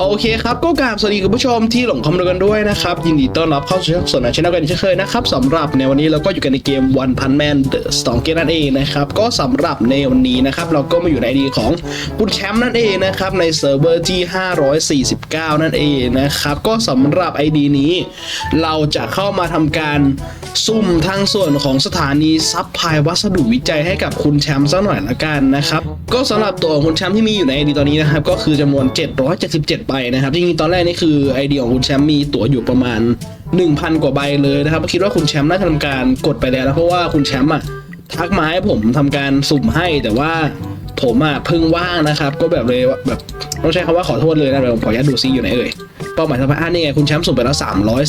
โอเคครับก็กราบสวัสดีคุณผู้ชมที่หลงคอมดูกันด้วยนะครับยินดีต้อนรับเข้าสู่ช่องสนชแนลกันอีกเช่นเคยนะครับสำหรับในวันนี้เราก็อยู่กันในเกม One Punch Man The Storm Gate นั่นเองนะครับก็สำหรับในวันนี้นะครับเราก็มาอยู่ในไอดีของคุณแชมป์นั่นเองนะครับในเซิร์ฟเวอร์ที่ 549 นั่นเองนะครับก็สำหรับไอดีนี้ เราจะเข้ามาทำการซุ่มทางส่วนของสถานีซัพพลายวัสดุวิจัยให้กับคุณแชมป์สักหน่อยละกันนะครับก็สำหรับตัวของคุณแชมป์ที่มีอยู่ในไอดีตอนนี้นะครับก็คือจำนวน 777ใบนะครับจริงๆตอนแรกนี่คือไอเดียของคุณแชมป์มีตั๋วอยู่ประมาณ 1,000 กว่าใบเลยนะครับคิดว่าคุณแชมป์น่าจะทำการกดไปแล้วนะเพราะว่าคุณแชมป์อะทักมาให้ผมทำการสุ่มให้แต่ว่าผมอะเพิ่งว่างนะครับ ก็แบบเลยว่าแบบต้องใช้คำว่าขอโทษเลยนะเดี๋ยวผมขออนุญาตดูซิอยู่ไหนเอ่ยเป้าหมายสัมภาษณ์นี่ไงคุณแชมป์สุ่มไปแล้ว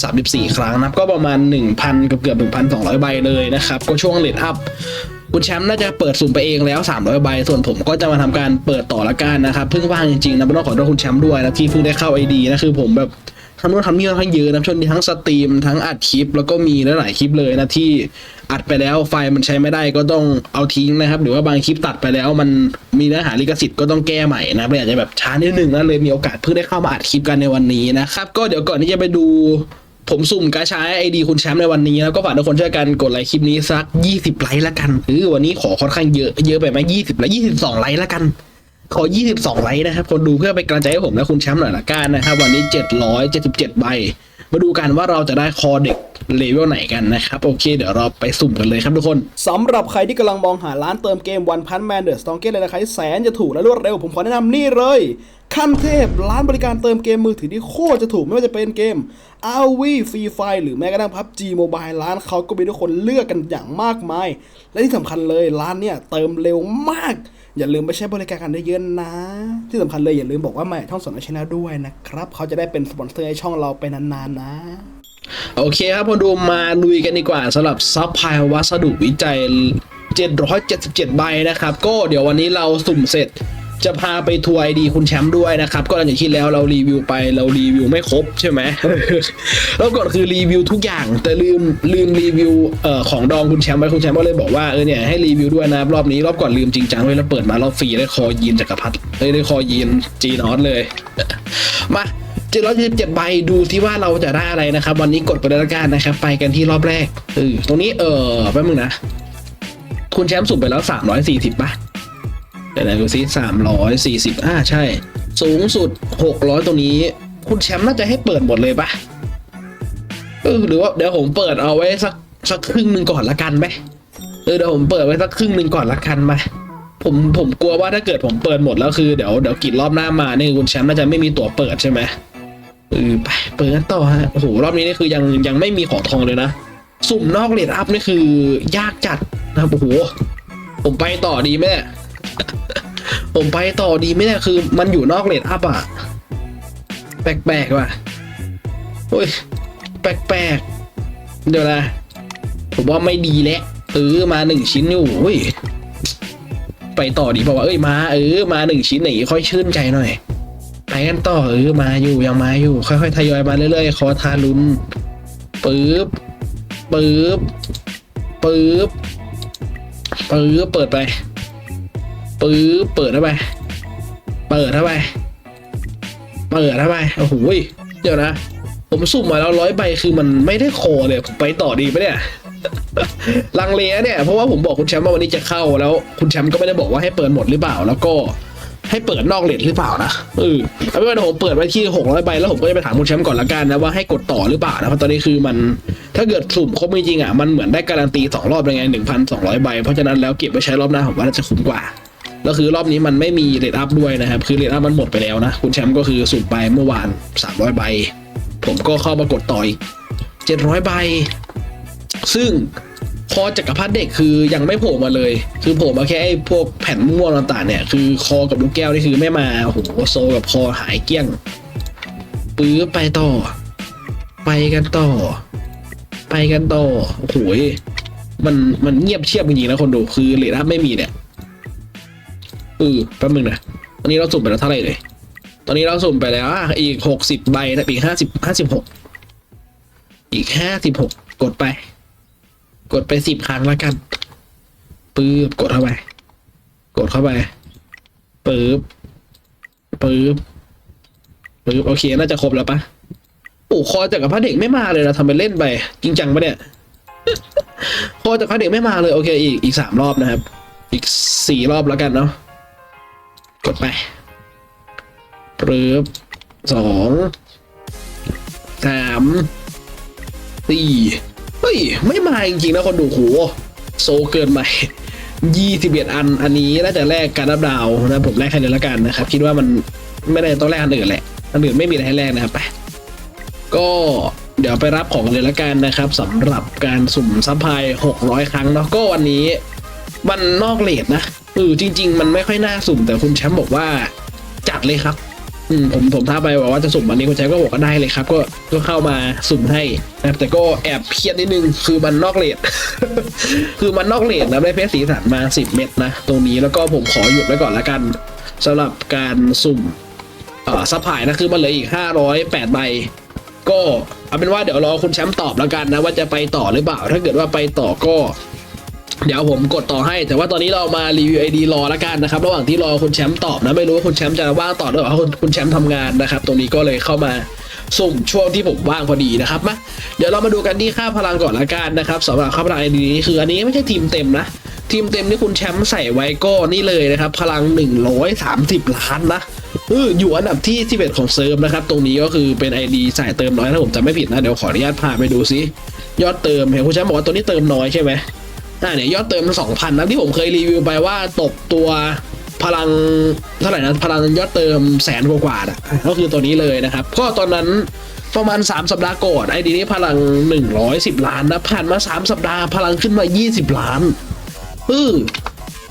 334 ครั้งนะก็ประมาณ 1,000 เกือบเกือบ1,200 ใบเลยนะครับ ก็ช่วงเลทอัพ คุณแชมป์น่าจะเปิดสุ่มไปเองแล้ว 300 ใบ ส่วนผมก็จะมาทำการเปิดต่อละกันนะครับเพิ่งว่างจริงๆนะต้องขอโทษคุณแชมป์ด้วยนะที่เพิ่งได้เข้าไอดีนะคือผมแบบทำนู่นทำนี่ค่อนข้างเยอะนะช่วงนี้ทั้งสตรีมทั้งอัดคลิป แล้วก็มีหลายๆคลิปเลยนะที่อัดไปแล้วไฟล์มันใช้ไม่ได้ก็ต้องเอาทิ้งนะครับ หรือว่าบางคลิปตัดไปแล้วมันมีเนื้อหาลิขสิทธิ์ก็ต้องแก้ใหม่นะเลยอาจจะแบบช้านิดนึงนะเลยมีโอกาสเพิ่งได้เข้ามาอัดคลิปกันในวันนี้นะครับก็เดี๋ยวก่อนที่จะไปดู ผมสุ่มกาชาไอดีคุณแชมป์ในวันนี้แล้วก็ฝากทุกคนช่วยกันกดไลค์คลิปนี้สัก 20 ไลค์ละกันหรือวันนี้ขอค่อนข้างเยอะเยอะไปไหม20ไลค์22ไลค์ละกัน ขอ 22 ไลค์นะครับคนดูเพื่อเป็นกำลังใจให้ผมและคุณแชมป์หน่อยละกันนะครับวันนี้ 777ใบมาดูกันว่าเราจะได้คอเด็กเลเวลไหนกันนะครับ โอเค เดี๋ยวเราไปสุ่มกันเลยครับทุกคนสำหรับใครที่กำลังมองหาร้านเติมเกม One Punch Man The Strong Gate ในราคาที่แสนจะถูกและรวดเร็ว ผมขอแนะนำนี่เลย ขั้นเทพร้านบริการเติมเกมมือถือที่โคตรจะถูกไม่ว่าจะเป็นเกม RV Free Fire หรือแม้กระทั่ง PUBG Mobile ร้านเขาก็มีทุกคนเลือกกันอย่างมากมาย และที่สำคัญเลยร้านเนี่ยเติมเร็วมาก อย่าลืมไปใช้บริการกันได้เยอะนะ ที่สำคัญเลยอย่าลืมบอกว่ามาจากช่องสอนชแนลด้วยนะครับเขาจะได้เป็นสปอนเซอร์ให้ช่องเราไปนานๆนะโอเคครับมาดูมาลุยกันดีกว่าสำหรับซัพพลายวัสดุวิจัย 777 ใบนะครับ ก็เดี๋ยววันนี้เราสุ่มเสร็จ จะพาไปทัวร์ไอดีคุณแชมป์ด้วยนะครับ ก็อย่างที่แล้วเรารีวิวไปเรารีวิวไม่ครบใช่ไหมแล้วก่อนคือรีวิวทุกอย่าง แต่ลืมลืมรีวิวเอ่อของดองคุณแชมป์ไว้คุณแชมป์ก็เลยบอกว่าเออเนี่ยให้รีวิวด้วยนะรอบนี้รอบก่อนลืมจริงจังเลยแล้วเปิดมารอบฟรีได้คอยีนจักรพรรดิเอ้ยได้คอยีนจีนอสเลยมา777ใบดูที่ว่าเราจะได้อะไรนะครับ วันนี้กดไปเลยละกันนะครับ ไปกันที่รอบแรกเออตรงนี้เออแป๊บนึงนะ คุณแชมป์สุ่มไปแล้ว340ป่ะ เดี๋ยวดูซิ340อ่าใช่ สูงสุด600ตรงนี้ คุณแชมป์น่าจะให้เปิดหมดเลยป่ะเออหรือว่าเดี๋ยวผมเปิดเอาไว้สักสักครึ่งหนึ่งก่อนละกันไหมเออเดี๋ยวผมเปิดไว้สักครึ่งหนึ่งก่อนละกันไหมผมผมกลัวว่าถ้าเกิดผมเปิดหมดแล้วคือเดี๋ยวเดี๋ยวกินรอบหน้ามาเนี่ยคุณแชมป์น่าจะไม่มีตั๋วเปิดใช่ไหมเออไปเปิดกันต่อฮะโอ้โหรอบนี้นี่คือยังยังไม่มีของทองเลยนะสุ่มนอกเลดอัพนี่คือยากจัดนะครับโอ้โหผมไปต่อดีไหมเนี่ย ผมไปต่อดีไหมเนี่ยคือมันอยู่นอกเลดอัพอะ แปลกๆว่ะโอ้ย แปลกๆ เดี๋ยวนะ ผมว่าไม่ดีแล้วเออมาหนึ่งชิ้นอยู่เฮ้ยไปต่อดีเพราะว่าเอ้ยมาเออมาหนึ่งชิ้นไหนค่อยชื่นใจหน่อยไปกันต่อเออมาอยู่ยังมาอยู่ ค่อยๆทยอยมาเรื่อยๆคอทารุนปึ๊บปึ๊บปึ๊บปึ๊บเปิดไป ปึ๊บเปิดเข้าไป เปิดเข้าไป เปิดเข้าไป โอ้โหยเดี๋ยวนะ ผมสุ่มมาแล้วร้อยใบคือมันไม่ได้คอเลยผมไปต่อดีปะเนี่ย ลังเลเนี่ย เพราะว่าผมบอกคุณแชมป์ว่าวันนี้จะเข้าแล้ว คุณแชมป์ก็ไม่ได้บอกว่าให้เปิดหมดหรือเปล่า แล้วก็ให้เปิดนอกเลทหรือเปล่านะเออเอาเป็นว่าผมเปิดไว้ที่600ใบแล้วผมก็จะไปถามคุณแชมป์ก่อนละกันนะว่าให้กดต่อหรือเปล่านะเพราะตอนนี้คือมันถ้าเกิดสุ่มครบจริงๆอะมันเหมือนได้การันตีสองรอบยังไง1,200ใบเพราะฉะนั้นแล้วเก็บไว้ใช้รอบหน้าผมว่าน่าจะคุ้มกว่า แล้วคือรอบนี้มันไม่มีเลทอัพด้วยนะครับ คือเลทอัพมันหมดไปแล้วนะ คุณแชมป์ก็คือสุ่มไปเมื่อวาน 300 ใบ ผมก็เข้ามากดต่ออีก700 ใบ ซึ่งคอจักรพรรดิเด็กคือยังไม่โผล่มาเลย คือโผล่มาแค่ไอ้พวกแผ่นม่วงต่างๆเนี่ย คือคอกับลูกแก้วนี่คือไม่มาโอ้โหโซกับคอหายเกี้ยง ปื้อไปต่อ ไปกันต่อ ไปกันต่อ โอ้โหยมันมันเงียบเชียบจริงๆนะคนดู คือเลทอัพไม่มีเนี่ย ออแป๊บนึงนะตอนนี้เราสุ่มไปแล้วเท่าไหร่เลย ตอนนี้เราสุ่มไปแล้วอีกหกสิบใบนะอีกห้าสิบห้าสิบหกอีกห้าสิบหกกดไป กดไปสิบครั้งแล้วกันปื๊บกดเข้าไป กดเข้าไปปื๊บปื๊บปึ๊บโอเคน่าจะครบแล้วปะโอ้คอจากกับพระเด็กไม่มาเลยนะทำไปเล่นไป จริงจังปะเนี่ยคอจากพระเด็กไม่มาเลยโอเคอีกอีกสามรอบนะครับ อีกสี่รอบแล้วกันเนาะ กดไปปึ๊บสองสามสี่เฮ้ย ไม่มาจริงๆนะคนดูโหโซเกินไปยี่สิบเอ็ดอันอันนี้น่าจะแลกการรับดาวนะผมแลกแค่นี้แล้วกันนะครับ คิดว่ามันไม่ได้ต้องแลกอันอื่นแหละอันอื่นไม่มีอะไรให้แลกนะครับไปก็เดี๋ยวไปรับของเลยละกันนะครับสำหรับการสุ่มซัพพลาย600 ครั้งเนาะก็วันนี้มันนอกเลทนะ เออจริง ๆ มันไม่ค่อยน่าสุ่มแต่คุณแชมป์บอกว่าจัดเลยครับ อืมผมผมท้าไปบอกว่าจะสุ่มอันนี้คุณแชมป์ก็บอกว่าได้เลยครับ ก็ก็เข้ามาสุ่มให้นะครับแต่ก็แอบเครียดนิดนึงคือมันนอกเลทคือมันนอกเลทนะได้เพชรสีสันมา 10 เม็ดนะ ตรงนี้แล้วก็ผมขอหยุดไว้ก่อนละกันสำหรับการสุ่มอ่อซัพพลายนะคือมันเหลืออีก 508ใบก็เอาเป็นว่าเดี๋ยวรอคุณแชมป์ตอบแล้วกันนะว่าจะไปต่อหรือเปล่า ถ้าเกิดว่าไปต่อก็ เดี๋ยวผมกดต่อให้ แต่ว่าตอนนี้เรามารีวิวไอดีรอล้วกันนะครับ ระหว่างที่รอคุณแชมป์ตอบนะ ไม่รู้ว่าคุณแชมป์จะว่างต่อหรือเปล่าเพราะคุณคุณแชมป์ทำงานนะครับ ตรงนี้ก็เลยเข้ามาสุ่มช่วงที่ผมว่างพอดีนะครับมาเดี๋ยวเรามาดูกันที่ค่าพลังก่อนละกันนะครับสำหรับค่าพลังไอดีนี้คืออันนี้ไม่ใช่ทีมเต็มนะทีมเต็มที่คุณแชมป์ใส่ไว้ก็นี่เลยนะครับ พลัง 130 ล้านนะเอออยู่อันดับที่11ของเซิร์ฟนะครับ ตรงนี้ก็คือเป็น ID ใส่เติมน้อยถ้าผมจำไม่ผิดนะ เดี๋ยวขออนุญาตพาไปดูซิ ยอดเติมเห็นคุณแชมป์บอกว่าตัวนี้เติมน้อยใช่ไหม อ่าเนี่ยยอดเติม2,000นะที่ผมเคยรีวิวไปว่าตกตัวพลังเท่าไหร่นะพลังยอดเติมแสนกว่าอะก็คือตัวนี้เลยนะครับก็ตอนนั้นประมาณ 3 สัปดาห์ก่อนไอดีนี้พลัง 110 ล้านนะผ่านมา 3 สัปดาห์พลังขึ้นมา 20 ล้านเออ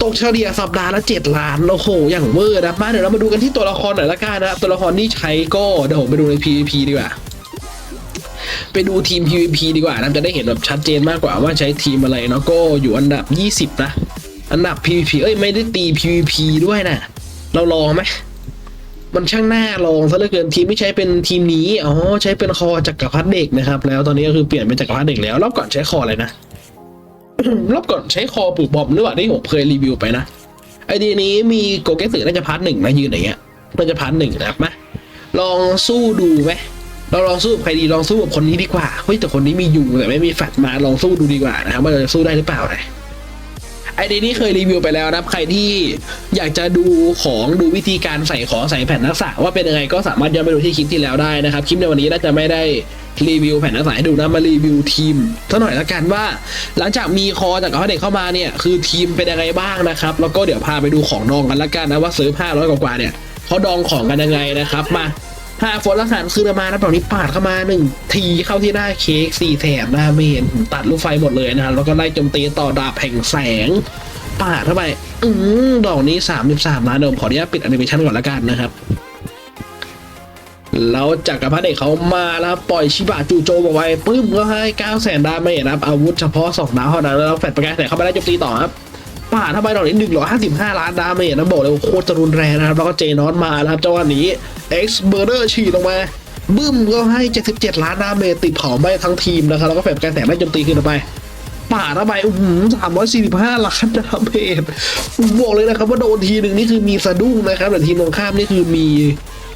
ตกเฉลี่ยสัปดาห์ละเจ็ดล้านโอ้โหอย่างเวอร์นะมาเดี๋ยวเรามาดูกันที่ตัวละครหน่อยละกันนะตัวละครที่ใช้ก็เดี๋ยวผมไปดูใน PVP ดีกว่า ไปดูทีม PVP ดีกว่านะจะได้เห็นแบบชัดเจนมากกว่าว่าใช้ทีมอะไรเนาะก็อยู่อันดับ 20 นะ อันดับ PVP เอ้ยไม่ได้ตี PVP ด้วยนะ เราลองไหมมันช่างหน่าลองซะเหลือเกินทีมที่ใช้เป็นทีมนี้อ๋อใช้เป็นคอจักรพรรดิเด็กนะครับ แล้วตอนนี้ก็คือเปลี่ยนเป็นจักรพรรดิเด็กแล้วรอบก่อนใช้คออะไรนะรอบก่อนใช้คอปือบอมหรือเปล่าที่ผมเคยรีวิวไปนะไอเดียนี้มีโกเกสึน่าจะพาร์ทหนึ่งนะยืนอย่างเงี้ยน่าจะพาร์ทหนึ่งนะครับมาลองสู้ดูไหม เราลองสู้กับใครดีลองสู้กับคนนี้ดีกว่าเฮ้ยแต่คนนี้มียุงแต่ไม่มีแฟตมาลองสู้ดูดีกว่านะครับว่าเราจะสู้ได้หรือเปล่านะไอเดียนี้เคยรีวิวไปแล้วนะครับ ใครที่อยากจะดูของดูวิธีการใส่ของใส่แผ่นนักษาว่าเป็นยังไงก็สามารถย้อนไปดูที่คลิปที่แล้วได้นะครับคลิปในวันนี้น่าจะไม่ได้รีวิวแผ่นนักษาให้ดูนะมารีวิวทีมสักหน่อยละกันว่า หลังจากมีคอจากเขาเด็กเข้ามาเนี่ยคือทีมเป็นยังไงบ้างนะครับแล้วก็เดี๋ยวพาไปดูของดองกันละกันนะว่าซื้อผ้าร้อยกว่าเนี่ยเขาดองของกันยังไงนะครับมา ถ้าฝนละสันคือมาแล้วตอนนี้ปาดเข้ามาหนึ่งทีเข้าที่หน้าเค้กสี่แถบหน้าเมนตัดลูกไฟหมดเลยนะครับแล้วก็ไล่โจมตีต่อดาบแห่งแสงปาดเข้าไปอืมดอกนี้สามสิบสามล้านเดิมขออนุญาตปิดแอนิเมชันก่อนละกันนะครับ แล้วจากกรพรรดิเด็กเขามาแล้วปล่อยชิบะจูโจบอกไว้ปึ้มก็ให้9 0 0แสนดาเมจนะครับ อาวุธเฉพาะ2ดาวเท่านั้นแล้วแฟดประกายแต่เข้าไปได้โจมตีต่อครับป่าดทำไมดอกนี้155 ล้านดาเมจนะบอกเลยโคตรจะรุนแรงนะครับแล้วก็เจนอนมาแล้วครับจังหวะนี้ X b u r d e r ฉีดลงมาบึ้มก็ให้ 77 ล้านดาเมจติดเผาไปทั้งทีมนะครับแล้วก็แฟดประกายแต่ได้โจมตีขึ้นไปป่าดเข้าไปอื้อหือ345ล้านดาเมจบอกเลยนะครับว่าโดนทีหนึ่งนี่คือมีสะดุ้งนะครับแต่ทีมตรงข้ามนี่คือมี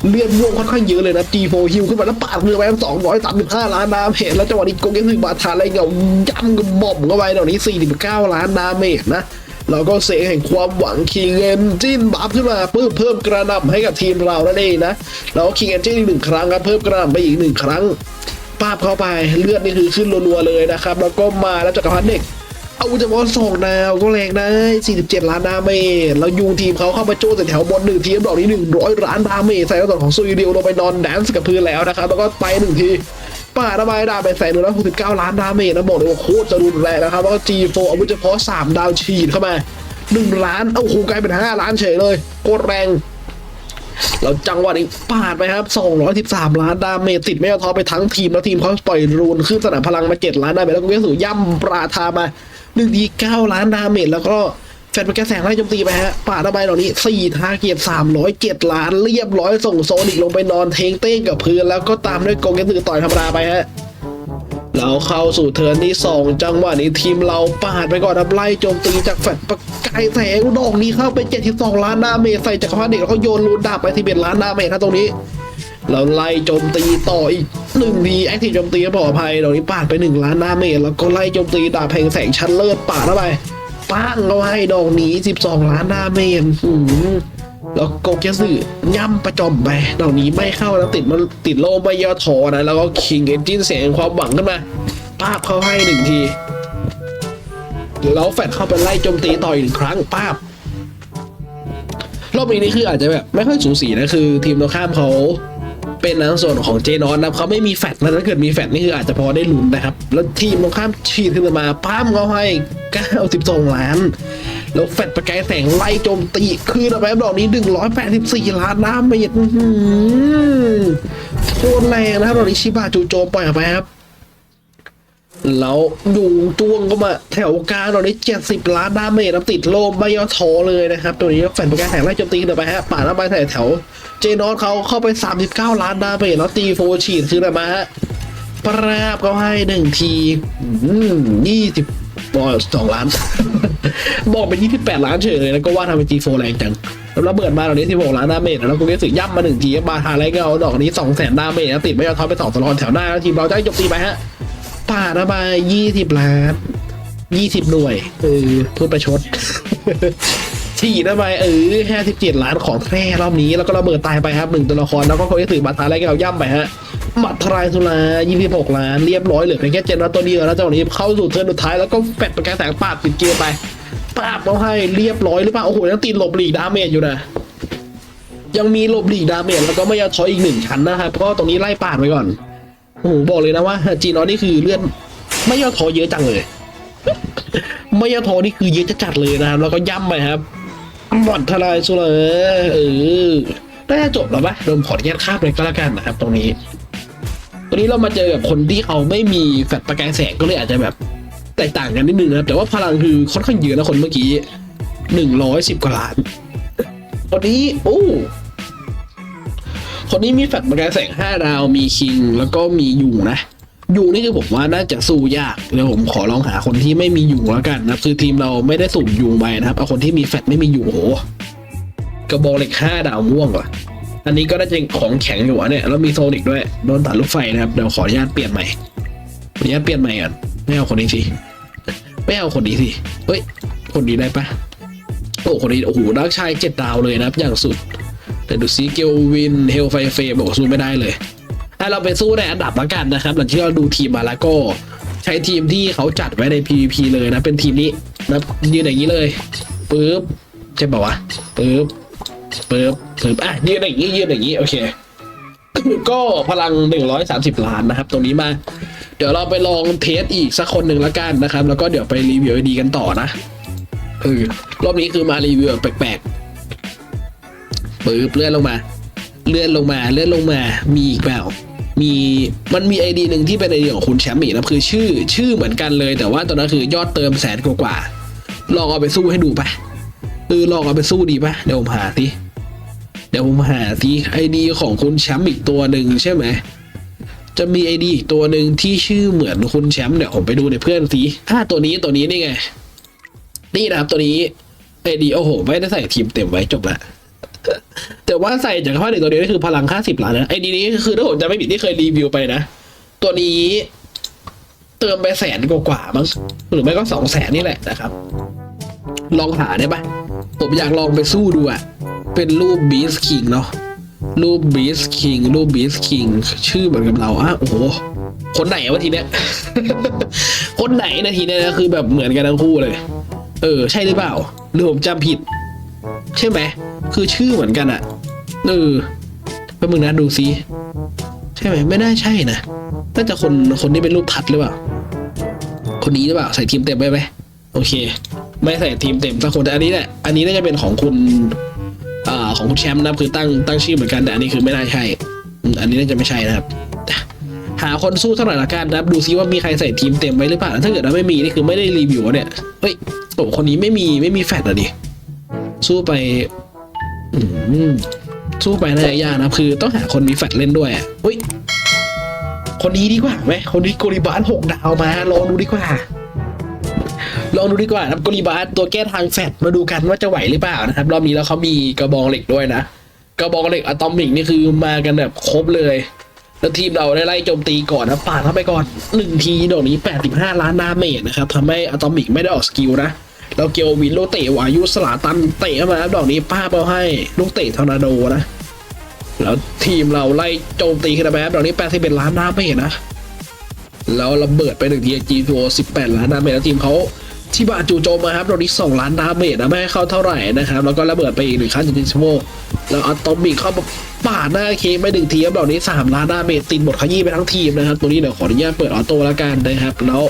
เลือดม่วงค่อนข้างเยอะเลยนะ G4 ฮิวขึ้นมาแล้วปาดมือไปสองร้อยสามสิบห้าล้านดาเมจแล้วจังหวะนี้โกเกสึบาทาอะไรเงาย่ำกับบ่อมเข้าไปตอนนี้สี่สิบเก้าล้านดาเมจนะ แล้วก็เสกแห่งความหวังคิงเอนจินบัฟขึ้นมาเพิ่มเพิ่มกระนำให้กับทีมเรานั่นเองนะแล้วคิงเอนจินอีกหนึ่งครั้งครับเพิ่มกระนำไปอีกหนึ่งครั้งปาบเข้าไปเลือดนี่คือขึ้นรัวๆเลยนะครับ แล้วก็มาแล้วจักรพรรดิเด็กเอาเฉพาะสองดาวก็แรงได้47 ล้านดาเมจแล้วยูงทีมเขาเข้ามาโจ้แต่แถวบนหนึ่งทีมดอกนี้100ล้านดาเมจใส่กระสุนของซุยเดียวลงไปนอนแดนซ์กับพื้นแล้วนะครับ แล้วก็ไปหนึ่งที ป่าดาบายดาไปใส่หนึ่งร้อยหกสิบเก้าล้านดาเมจนะบอกเลยว่าโคตรจะรุนแรงนะครับ แล้วก็ G4 อาวุธเฉพาะ3ดาวฉีดเข้ามา1ล้าน เอาโหกลายเป็น5ล้านเฉยเลย โคตรแรงเราจังหวะนี้ปาดไปครับ 213 ล้านดาเมจติดไม่เอาท้อไปทั้งทีม แล้วทีมเขาปล่อยรูนขึ้นสนามพลังมา 7 ล้านดาเมจแล้วก็เวสูย่ำปราทามา1นึ่งที9ล้านดาเมจแล้วก็ ฟนเป็นแกแสงไล่โจมตีไปฮะปาดระบายเหล่านี้4ทาเกียร307ล้านเรียบร้อยส่งโซนิกลงไปนอนเทงเต้งกับพื้นแล้วก็ตามด้วยโกงเกสือต่อยธรรมดาไปฮะเราเข้าสู่เทิร์นที่ 2 จังหวะนี้ทีมเราปาดไปก่อนนะไล่โจมตีจากแฟลตประกายแสงดอกนี้เข้าไป72ล้านดาเมใส่จักรพรรดิเด็กแล้วก็โยนลูนดาบไป11ล้านดาเมจนะตรงนี้แล้วไล่โจมตีต่ออีกหนึ่งทีแอคทีฟโจมตีก็ปลอดภัยดอกนี้ปาดไปหนึ่งล้านหน้าเมแล้วก็ไล่โจมตีดาบแผงแสงชั้นเลิศปาดเข้าไป ป้างเขาให้ดอกนี้ 12 ล้านหน้าเมตรหืมแล้วโกเกสึย่ำประจอมไปดอกนี้ไม่เข้าแล้วติดมันติดโล่ไม่ย่อถอนะแล้วก็คิงเอนจินเสียงความหวังขึ้นมาป้าบเขาให้หนึ่งทีแล้วแฟดเข้าไปไล่โจมตีต่ออีกครั้งป้าบรอบนี้นี่คืออาจจะแบบไม่ค่อยสูสีนะคือ ทีมตรงข้ามเขา เป็นในส่วนของเจนอนนะเขาไม่มีแฟตนะถ้าเกิดมีแฟตนี่คืออาจจะพอได้ลุ้นนะครับ แล้วทีมตรงข้ามฉีดขึ้นมาปั้มเขาให้92ล้าน แล้วแฟตประกายแสงไล่โจมตีคืนเอาไปดอกนี้ 184 ล้านน้ำเมตรโคตรแรงนะครับดอกนี้ชิบะจูโจมปล่อยออกไปครับแล้วอยู่จ้วงก็มาแถวกลางตอนนี้เจ็ดสิบล้านดาเมจนะติดโลมไม่ย่อท้อเลยนะครับ ตัวนี้แฟนประกันแข่งไล่โจมตีกันไปฮะป่าดเข้าไปแถว เจนอนเขาเข้าไป 39 ล้านดาเมจแล้วตีโฟฉีดคืออะไรมาฮะปราบเขาให้หนึ่งทียี่สิบบอสองล้าน บอกเป็นยี่สิบแปดล้านเฉยเลยแล้วก็ว่าทำเป็นจีโฟแรงจังแล้วระเบิดมาตอนนี้สิบหกล้านดาเมจแล้วกูเกสึย่ำมาหนึ่งทีบาทาไรก็เอาดอกนี้สองแสนดาเมจติดไม่ยอมท้อไปสองตลอดแถวหน้าแล้วทีมเราจะให้จบตีไปฮะป่าระบายยี่สิบล้านยี่สิบหน่วยเออพูดประชด ฉีดระบายเออห้าสิบเจ็ดล้านของแท้รอบนี้แล้วก็ระเบิดตายไปครับหนึ่งตัวละครแล้วก็เขาจะถือบัตรทายแล้วก็เอาย่ำไปฮะบัตรทรายสุรายี่สิบหกล้านเรียบร้อยเหลือเพียงแค่เจนตัวเดียวแล้วเจ้านี้เข้าสู่เทิร์นสุดท้ายแล้วก็แปดประกายแสงปาดปิดเกมไปปาบเขาให้เรียบร้อยหรือเปล่าโอ้โหยังตีหลบหลีกดาเมจอยู่นะยังมีหลบหลีกดาเมจแล้วก็ไม่ยอมถอยอีกหนึ่งชั้นนะครับก็ตรงนี้ไล่ปาดไปก่อนโอ้โหบอกเลยนะว่าจีนอนนี่คือเลื่อนไม่ยอดทอเยอะจังเลย ไม่ยอดทอนี่คือเยอะจะจัดเลยนะครับ แล้วก็ย่ำไปครับ หมดทลายสุดเลยเออน่าจะจบแล้วปะเริ่มขออนุญาตข้ามเลยก็แล้วกันนะครับ ตรงนี้ตรงนี้เรามาเจอกับคนที่เขาไม่มีแฟลชประกายแสงก็เลยอาจจะแบบแตกต่างกันนิดนึงนะครับ แต่ว่าพลังคือค่อนข้างเยอะนะคนเมื่อกี้หนึ่งร้อยสิบกว่าล้านคนนี้โอ้คนนี้มีแฟลชประกายแสงห้าดาวมีคิง แล้วก็มียูนะ ยูนี่คือผมว่าน่าจะสู้ยากเดี๋ยวผมขอลองหาคนที่ไม่มียูแล้วกันนะครับคือทีมเราไม่ได้สุ่มยูไปนะครับเอาคนที่มีแฟลชไม่มียูโอ้โหกระบอกเหล็กห้าดาวม่วงว่ะอันนี้ก็น่าจะของแข็งอยู่อะเนี่ยแล้วมีโซนิกด้วยโดนตัดลูกไฟนะครับเดี๋ยวขออนุญาตเปลี่ยนใหม่ขออนุญาตเปลี่ยนใหม่ก่อนไม่เอาคนนี้สิไม่เอาคนนี้สิเฮ้ย คนนี้ได้ปะโอ้คนนี้โอ้โหดักชายเจ็ดดาวเลยนะครับอย่างสุด แต่ดูซิเกลวินเฮลไฟเฟมบอกสู้ไม่ได้เลย ถ้าเราไปสู้ในอันดับละกันนะครับ หลังที่เราดูทีมมาแล้วก็ใช้ทีมที่เขาจัดไว้ใน PVP เลยนะ เป็นทีมนี้นะยืนอย่างนี้เลยปึ๊บใช่ป่าวะปึ๊บปึ๊บปึ๊บอะยืนอย่างนี้ยืนอย่างนี้โอเคก็พลัง 130 ล้านนะครับ ตรงนี้มา เดี๋ยวเราไปลองเทสอีกสักคนหนึ่งละกันนะครับ แล้วก็เดี๋ยวไปรีวิวดีกันต่อนะเออรอบนี้คือมารีวิวแบบแปลกๆปึ๊บเลื่อนลงมา เลื่อนลงมา เลื่อนลงมา มีอีกเปล่า มีมันมีไอดีหนึ่งที่เป็นไอเดียของคุณแชมป์อีกนะคือชื่อชื่อเหมือนกันเลย แต่ว่าตอนนั้นคือยอดเติมแสนกว่าลองเอาไปสู้ให้ดูปะเออลองเอาไปสู้ดีปะเดี๋ยวผมหาทีเดี๋ยวผมหาทีไอดีของคุณแชมป์อีกตัวหนึ่งใช่ไหมจะมีไอดีอีกตัวหนึ่งที่ชื่อเหมือนคุณแชมป์เดี๋ยวผมไปดูในเพื่อนทีอ่าตัวนี้ตัวนี้นี่ไง นี่นะครับตัวนี้ไอดีโอ้โห ไม่ได้ใส่ทีมเต็มไว้จบละ แต่ว่าใส่จากข้อหนึ่งตัวเดียวนี่คือพลังค่าสิบล้านนะไอ้ดีนี้คือถ้าผมจะไม่ผิดที่เคยรีวิวไปนะ ตัวนี้เติมไปแสนกว่าๆมั้งหรือไม่ก็สองแสนนี่แหละนะครับ ลองหาได้ปะผมอยากลองไปสู้ดูอะเป็นรูปบีสคิงเนาะรูปบีสคิงรูปบีสคิงชื่อเหมือนกับเราอะโอ้โหคนไหนวะทีเนี้ย คนไหนนะทีเนี้ยนะคือแบบเหมือนกันทั้งคู่เลย เออ ใช่หรือเปล่า หรือผมจำผิด ใช่ไหมคือชื่อเหมือนกันอะเออแป๊บมึงนะดูซิใช่ไหมไม่น่าใช่นะน่าจะคนคนที่เป็นรูปทัดหรือเปล่า คนนี้หรือเปล่าใส่ทีมเต็มไปไหมโอเค ไม่ใส่ทีมเต็มสักคนแต่อันนี้แหละอันนี้น่าจะเป็นของคุณอ่าของคุณแชมป์นะครับคือตั้งตั้งชื่อเหมือนกันแต่อันนี้คือไม่น่าใช่อันนี้น่าจะไม่ใช่นะครับหาคนสู้เท่าไหร่ละกันนะครับดูซิว่ามีใครใส่ทีมเต็มไว้หรือเปล่าถ้าเกิดว่าไม่มีนี่คือไม่ได้รีวิวเนี่ยเฮ้ยโอ้คนนี้ไม่มีไม่มีแฟดอะดิ สู้ไปสู้ไปน่าจะยากนะคือต้องหาคนมีแฟลเล่นด้วยอะอุ้ยคนนี้ดีกว่าไหมคนนี้โกลิบาสหกดาวมาลองดูดีกว่าลองดูดีกว่านะครับโกลิบาสตัวแก้ทางแฟลมาดูกันว่าจะไหวหรือเปล่านะครับ รอบนี้แล้วเขามีกระบองเหล็กด้วยนะกระบอกเหล็กอะตอมิกนี่คือมากันแบบครบเลย แล้วทีมเราได้ไล่โจมตีก่อนนะปาดเข้าไปก่อนหนึ่งทีดอกนี้85ล้านดาเมจนะครับทำให้อะตอมิกไม่ได้ออกสกิลนะ แล้วเกียววินลูกเตะวายุสลาตันเตะมาครับดอกนี้ป้าบเอาให้ลูกเตะทอร์นาโดนะ แล้วทีมเราไล่โจมตีขึ้นมาแบบดอกนี้81ล้านดาเมจนะ แล้วระเบิดไปหนึ่งทีจีโฟ18ล้านดาเมจแล้วทีมเขาที่บาจูโจมมาครับดอกนี้2ล้านดาเมจนะไม่ให้เข้าเท่าไหร่นะครับ แล้วก็ระเบิดไปอีกหนึ่งครั้งจากจีโฟแล้วอะตอมิกเข้ามาปาดหน้าเคไปหนึ่งทีครับดอกนี้3ล้านดาเมจติดหมดขยี้ไปทั้งทีมนะครับ ตัวนี้เดี๋ยวขออนุญาตเปิดออโต้แล้วกันนะครับแล้ว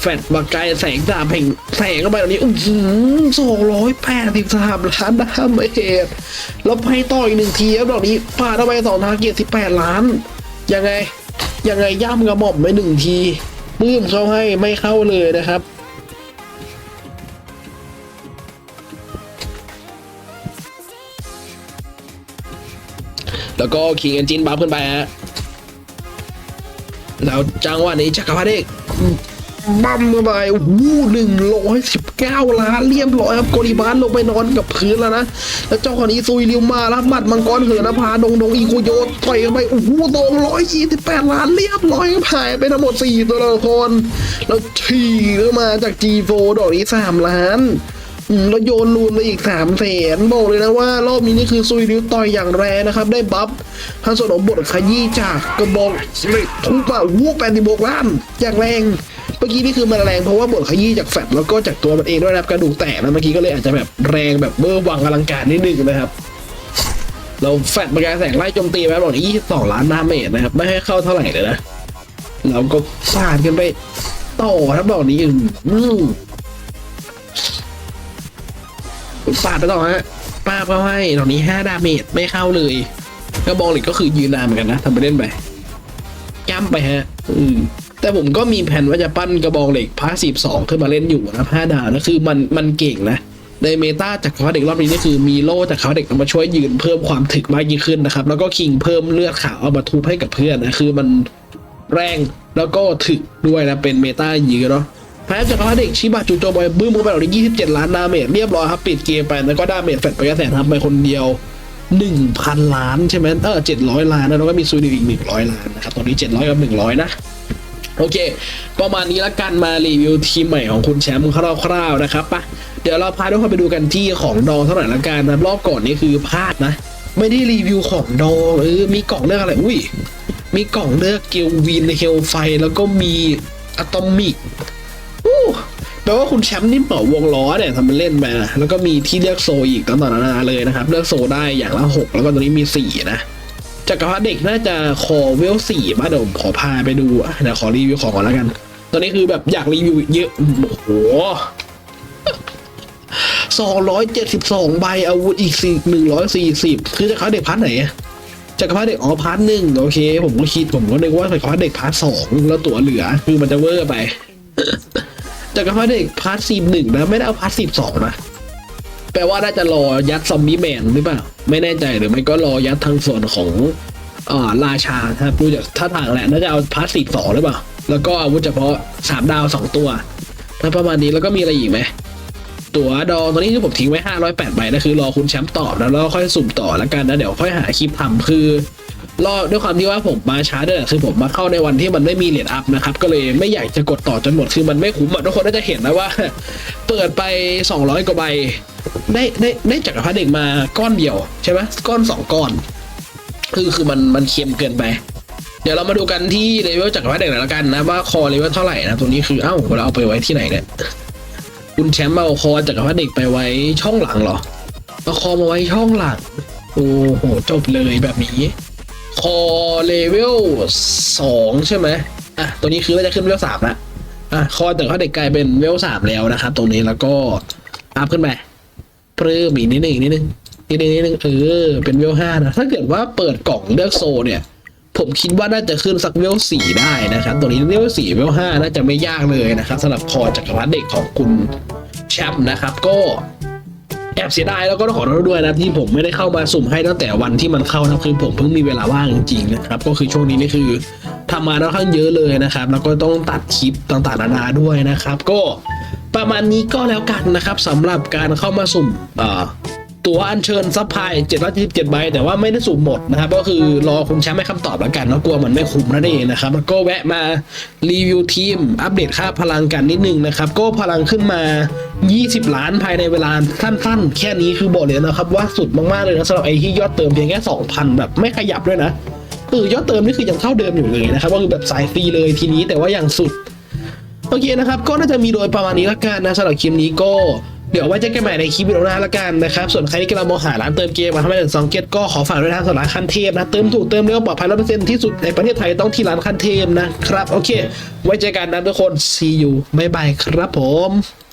แฟดมาไกลแสงดาบแห่งแสงเข้าไปตรงนี้อื้อหือสองร้อยแปดสิบสามล้านดาเมจแล้วไปต่ออีกหนึ่งทีครับดอกนี้ปาดเข้าไปสองทางเกียรสิบแปดล้าน ยังไง ยังไงย่ำกระหม่อมไปหนึ่งทีปื้มเขาให้ไม่เข้าเลยนะครับแล้วก็คิงเอนจินบัฟขึ้นไปฮะ แล้วจังหวะนี้จักรพรรดิเอก บัมเข้าไปโอ้โหหนึ่งร้อยสิบเก้าล้านเรียบร้อยครับโกลิบานลงไปนอนกับพื้นแล้วนะ แล้วเจ้าคนนี้ซุยริวมาแล้วบัดมังกรเหินนภาดงดงอีโกโยต่อยเข้าไปโอ้โหสองร้อยยี่สิบแปดล้านเรียบร้อยหายไปทั้งหมดสี่ตัวละคร แล้วฉี่เข้ามาจาก G4 ดอกนี้สามล้านแล้วโยนลูนไปอีกสามแสนบอกเลยนะว่า รอบนี้นี่คือซุยริวต่อยอย่างแรงนะครับ ได้บัฟทางส่วนของบทขยี้จากกระบอกเหล็กทุบมาวูบแปดสิบกล้านอย่างแรง เมื่อกี้นี่คือมันแรงเพราะว่าบทขยี้จากแฟตแล้วก็จากตัวมันเองด้วยนะครับกระดูกแตกนะเมื่อกี้ก็เลยอาจจะแบบแรงแบบเบอร์วังอลังการนิดนึงนะครับ เราแฟตประกายแสงไล่โจมตีไปบอกนี้22 ล้านดาเมจนะครับ ไม่ให้เข้าเท่าไหร่เลยนะเราก็ฟาดกันไปต่อครับบอกนี้อืมปาดไปต่อฮะป้าเขาให้ตอนนี้ห้าดาเมจไม่เข้าเลยกระบองเหล็กก็คือยืนนานเหมือนกันนะทำไปเล่นไปจ้ำไปฮะ อืม แต่ผมก็มีแผนว่าจะปั้นกระบองเหล็กพาสีสองขึ้นมาเล่นอยู่นะห้าดาวนะคือมันมันเก่งนะในเมตาจากเขาเด็กรอบนี้นี่คือมีโล่จากเขาเด็กมาช่วยยืนเพิ่มความถึกมากยิ่งขึ้นนะครับ แล้วก็คิงเพิ่มเลือดขาวเอามาทุบให้กับเพื่อนนะคือมันแรงแล้วก็ถึกด้วยนะเป็นเมตายืนเนาะแพ้จากรพรรดิเด็กชิบะจูโจบอยบึ้มเข้าไปเอาได้27 ล้านดาเมจเรียบร้อยครับปิดเกมไปแล้วก็ดาเมจแฟดไปกระแสทำไปคนเดียว1,000ล้านใช่ไหมเออ700ล้านแล้วก็มีซูนิอีก100ล้านนะครับตอนนี้700กับ100นะ โอเค ประมาณนี้ละกันมารีวิวทีมใหม่ของคุณแชมป์คร่าวๆนะครับปะเดี๋ยวเราพาทุกคนไปดูกันที่ของดองเท่าไหร่ละกันนะรอบก่อนนี่คือพลาดนะ ไม่ได้รีวิวของดองเออมีกล่องเลือกอะไร อุ้ย มีกล่องเลือกเกลวินเฮลไฟ แล้วก็มีอะตอมิกอู้แปลว่าคุณแชมป์นี่เป่าวงล้อเนี่ยทำมันเล่นมาแล้วก็มีที่เลือกโซอีกต่างๆนานาเลยนะครับ เลือกโซได้อย่างละหกแล้วก็ตอนนี้มีสี่นะ จักรพรรดิเด็กน่าจะคอเวลสี่บ้าเดี๋ยวผมขอพาไปดูอะเดี๋ยวขอรีวิวของก่อนแล้วกัน ตอนนี้คือแบบอยากรีวิวเยอะ โอ้โหสองร้อยเจ็ดสิบสองใบอาวุธอีกสี่หนึ่งร้อยสี่สิบคือจักรพรรดิเด็กพาร์ทไหนจักรพรรดิเด็กอ๋อพาร์ทหนึ่งโอเค ผมก็คิดผมก็นึกว่าจักรพรรดิเด็กพาร์ทสองแล้วตั๋วเหลือ คือมันจะเวอร์ไปจากรพรรดิเด็กพาร์ทซีหนึ่งนะไม่ได้เอาพาร์ทซีสองนะ แปลว่าน่าจะรอยัดซอมบี้แมนหรือเปล่า ไม่แน่ใจหรือไม่ก็รอยัดทางส่วนของอ่าราชาครับดูจากท่าทางแหละน่าจะเอาพาร์ทซีสองหรือเปล่า แล้วก็อาวุธเฉพาะสามดาวสองตัวถ้าประมาณนี้แล้วก็มีอะไรอีกไหมตัวดองตอนนี้ที่ผมทิ้งไว้508ใบนะคือรอคุณแชมป์ตอบแล้วเราค่อยสุ่มต่อแล้วกันนะเดี๋ยวค่อยหาคลิปทำคือ รอด้วยความที่ว่าผมมาช้าด้วยคือผมมาเข้าในวันที่มันไม่มีเหรียญอัพนะครับ ก็เลยไม่อยากจะกดต่อจนหมดคือมันไม่คุ้มทุกคนน่าจะเห็นนะว่า เปิดไป 200 กว่าใบ ได้ได้ได้จักรพรรดิเด็กมาก้อนเดียวใช่ไหมก้อน 2 ก้อน คือคือมันมันเค็มเกินไป เดี๋ยวเรามาดูกันที่เลเวลจักรพรรดิเด็กหน่อยละกันนะว่าคอเลเวลเท่าไหร่นะตรงนี้คือเอ้าเราเอาไปไว้ที่ไหนเนี่ยคุณแชมป์เอาคอจักรพรรดิเด็กไปไว้ช่องหลังเหรอเอาคอมาไว้ช่องหลังโอ้โหจบเลยแบบนี้ คอเลเวลสองใช่ไหมอะตัวนี้คือว่าจะขึ้นเลเวลสามละอะคอแต่เขาเด็กกลายเป็นเลเวลสามแล้วนะครับตรงนี้แล้วก็อัพขึ้นไปเพิ่มอีกนิดนึงอีกนิดนึงนิดนึงนิดนึงเออเป็นเลเวลห้านะถ้าเกิดว่าเปิดกล่องเลือกโซเนี่ย ผมคิดว่าน่าจะขึ้นสักเลเวลสี่ได้นะครับตัวนี้เลเวลสี่เวลห้าน่าจะไม่ยากเลยนะครับสำหรับคอจักรพรรดิเด็กของคุณแชมป์นะครับก็ แอบเสียดายแล้วก็ต้องขอโทษด้วยนะที่ผมไม่ได้เข้ามาสุ่มให้ตั้งแต่วันที่มันเข้านะคือผมเพิ่งมีเวลาว่างจริงๆนะครับก็คือช่วงนี้นี่คือทำมาค่อนข้างเยอะเลยนะครับแล้วก็ต้องตัดคลิปต่างๆนานาด้วยนะครับ ก็ประมาณนี้ก็แล้วกันนะครับสำหรับการเข้ามาสุ่มเอ่อ ตั๋วอัญเชิญซัพพลาย777ใบแต่ว่าไม่ได้สุ่มหมดนะครับก็คือรอคุณแชมป์ให้คำตอบแล้วกันเนาะกลัวมันไม่คุ้มนั่นเองนะครับแล้วก็แวะมารีวิวทีม อัปเดตค่าพลังกันนิดนึงนะครับ ก็พลังขึ้นมา 20 ล้านภายในเวลาสั้นๆ แค่นี้คือบอกเลยนะครับว่าสุดมากๆเลยนะสำหรับไอ้ที่ยอดเติมเพียงแค่ 2,000 แบบไม่ขยับด้วยนะเออยอดเติมนี่คือยังเท่าเดิมอยู่เลยนะครับก็คือแบบสายฟรีเลยทีนี้แต่ว่าอย่างสุดโอเคนะครับก็น่าจะมีโดยประมาณนี้ละกันนะสำหรับคลิปนี้ก็ ดี๋ยวไว้เจอกันใหม่ในคลิปวิดีโอหน้าละกันนะครับส่วนใครที่กำลังมองหาร้านเติมเกมมาทำให้ถึงสองเกตก็ขอฝากด้วยนะสำหรับร้านคันเทพนะเติมถูกเติมเร็วปลอดภัยร้อยเปอร์เซ็นต์ที่สุดในประเทศไทยต้องที่ร้านคันเทพนะครับโอเค ไว้เจอกันนะทุกคน see you บ๊ายบายครับผม